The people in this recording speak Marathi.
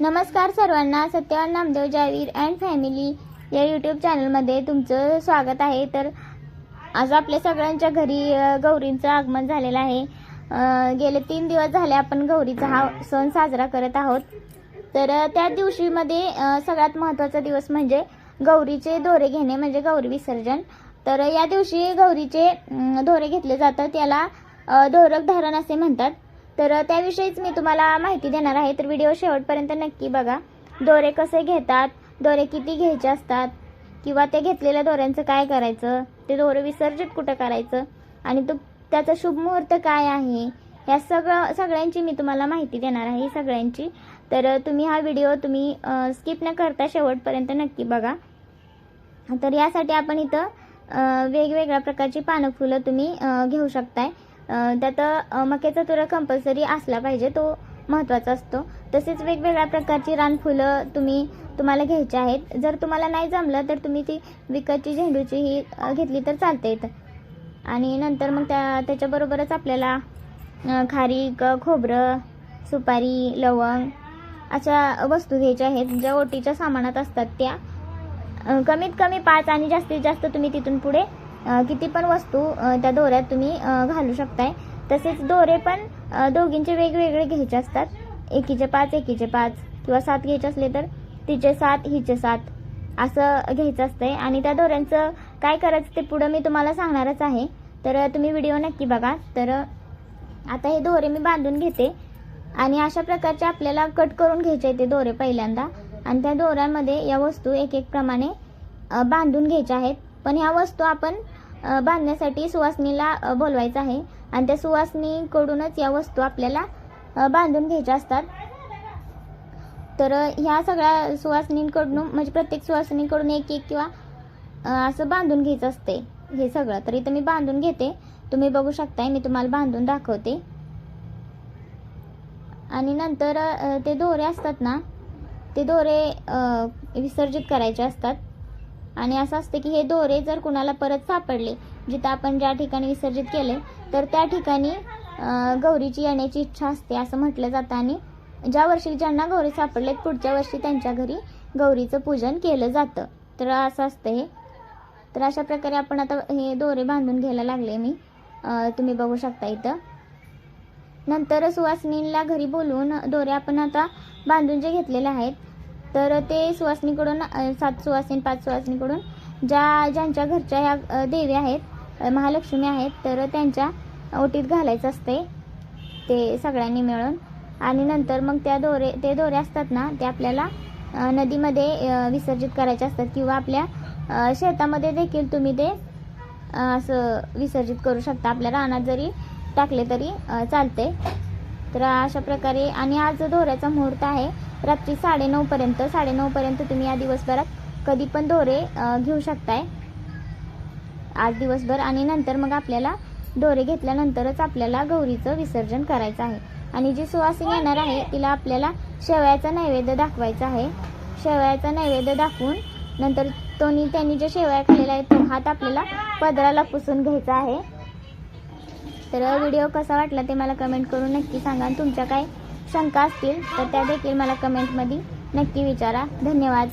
नमस्कार सर्वांना सत्यवान नामदेव जावीर अँड फॅमिली या यूट्यूब चॅनलमध्ये तुमचं स्वागत आहे. तर आज आपल्या सगळ्यांच्या घरी गौरींचं आगमन झालेलं आहे. गेले तीन दिवस झाले आपण गौरीचा हा सण साजरा करत आहोत. तर त्या दिवशीमध्ये सगळ्यात महत्त्वाचा दिवस म्हणजे गौरीचे दोरे घेणे म्हणजे गौरी विसर्जन. तर या दिवशी गौरीचे दोरे घेतले जातात. याला धोरक दोरक धारण असे म्हणतात. तर त्याविषयीच मी तुम्हाला माहिती देणार आहे. तर व्हिडिओ शेवटपर्यंत नक्की बघा. दोरे कसे घेतात? दोरे किती घ्यायचे असतात? किंवा ते घेतलेल्या दोऱ्यांचं काय करायचं? ते दोरे विसर्जित कुठं करायचं? आणि तो त्याचा शुभ मुहूर्त काय आहे? या सगळं सगळ्यांची मी तुम्हाला माहिती देणार आहे सगळ्यांची. तर तुम्ही हा व्हिडिओ तुम्ही स्किप न करता शेवटपर्यंत नक्की बघा. तर यासाठी आपण इथं वेगवेगळ्या प्रकारची पानं फुलं तुम्ही घेऊ शकताय. त्यात मक्याचा तुरा कंपल्सरी असला पाहिजे तो महत्त्वाचा असतो. तसेच वेगवेगळ्या प्रकारची रानफुलं तुम्ही तुम्हाला घ्यायची आहेत. जर तुम्हाला नाही जमलं तर तुम्ही ती विकतची झेंडूची ही घेतली तर चालते आणि नंतर मग त्या त्याच्याबरोबरच आपल्याला खारीक खोबरं सुपारी लवंग अशा वस्तू घ्यायच्या आहेत. ज्या ओटीच्या सामानात असतात त्या कमीत कमी पाच आणि जास्तीत जास्त तुम्ही तिथून पुढे किती पण वस्तू त्या दोऱ्यात तुम्ही घालू शकताय. तसेच दोरे पण दोघींचे वेगवेगळे घ्यायचे असतात. एकीचे पाच एकीचे पाच किंवा सात घ्यायचे असले तर तिचे सात हिचे सात असं घ्यायचं असतंय. आणि त्या दोऱ्यांचं काय करायचं ते पुढं मी तुम्हाला सांगणारच आहे. तर तुम्ही व्हिडिओ नक्की बघा. तर आता हे दोरे मी बांधून घेते. आणि अशा प्रकारचे आपल्याला कट करून घ्यायचे ते दोरे पहिल्यांदा. आणि त्या दोऱ्यामध्ये या वस्तू एक एक प्रमाणे बांधून घ्यायच्या आहेत. पण ह्या वस्तू आपण बांधण्यासाठी सुवासनीला बोलवायचं आहे. आणि त्या सुवासनीकडूनच या वस्तू आपल्याला बांधून घ्यायच्या असतात. तर ह्या सगळ्या सुवासनींकडून म्हणजे प्रत्येक सुवासनीकडून एक एक किंवा असं बांधून घ्यायचं असते. हे सगळं. तर इथं मी बांधून घेते. तुम्ही बघू शकताय मी तुम्हाला बांधून दाखवते. आणि नंतर ते दोरे असतात ना ते दोरे विसर्जित करायचे असतात. आणि असं असतं की हे दोरे जर कुणाला परत सापडले जिथं आपण ज्या ठिकाणी विसर्जित केले तर त्या ठिकाणी गौरीची येण्याची इच्छा असते असं म्हटलं जातं. आणि ज्या वर्षी ज्यांना गौरी सापडलेत पुढच्या वर्षी त्यांच्या घरी गौरीचं पूजन केलं जातं. तर असं असतं हे. तर अशा प्रकारे आपण आता हे दोरे बांधून घ्यायला लागले मी. तुम्ही बघू शकता इथं. नंतर सुवासिनीला घरी बोलवून दोरे आपण आता बांधून जे घेतलेले आहेत तर ते सुवासिनीकडून सात सुवासिनी पाच सुवासिनीकडून ज्या ज्यांच्या घरच्या ह्या देवी आहेत महालक्ष्मी आहेत तर त्यांच्या ओटीत घालायचं असते ते सगळ्यांनी मिळून. आणि नंतर मग त्या दोरे ते दोरे असतात ना ते आपल्याला नदीमध्ये विसर्जित करायचे असतात किंवा आपल्या शेतामध्ये देखील तुम्ही ते असं विसर्जित करू शकता. आपल्या रानात जरी टाकले तरी चालते तर अशा प्रकारे आणि आज दोऱ्याचा मुहूर्त आहे. रात्री साडेनऊपर्यंत साडेनऊपर्यंत तुम्ही या दिवसभरात कधी पण दोरे घेऊ शकताय. आज दिवसभर आणि नंतर मग आपल्याला दोरे घेतल्यानंतरच आपल्याला गौरीचं विसर्जन करायचं आहे. आणि जी सुवासिनी येणार आहे तिला आपल्याला शेवयाचा नैवेद्य दाखवायचा आहे. शेवयाचा नैवेद्य दाखवून नंतर तोनी त्यांनी जे शेवया खाल्लेला आहे तो हात आपल्याला पदराला पुसून घ्यायचा आहे. तर व्हिडिओ कसा वाटला ते मला कमेंट करून नक्की सांगा. तुमच्या काय शंका असतील तर त्या देखील मला कमेंटमध्ये नक्की विचारा. धन्यवाद.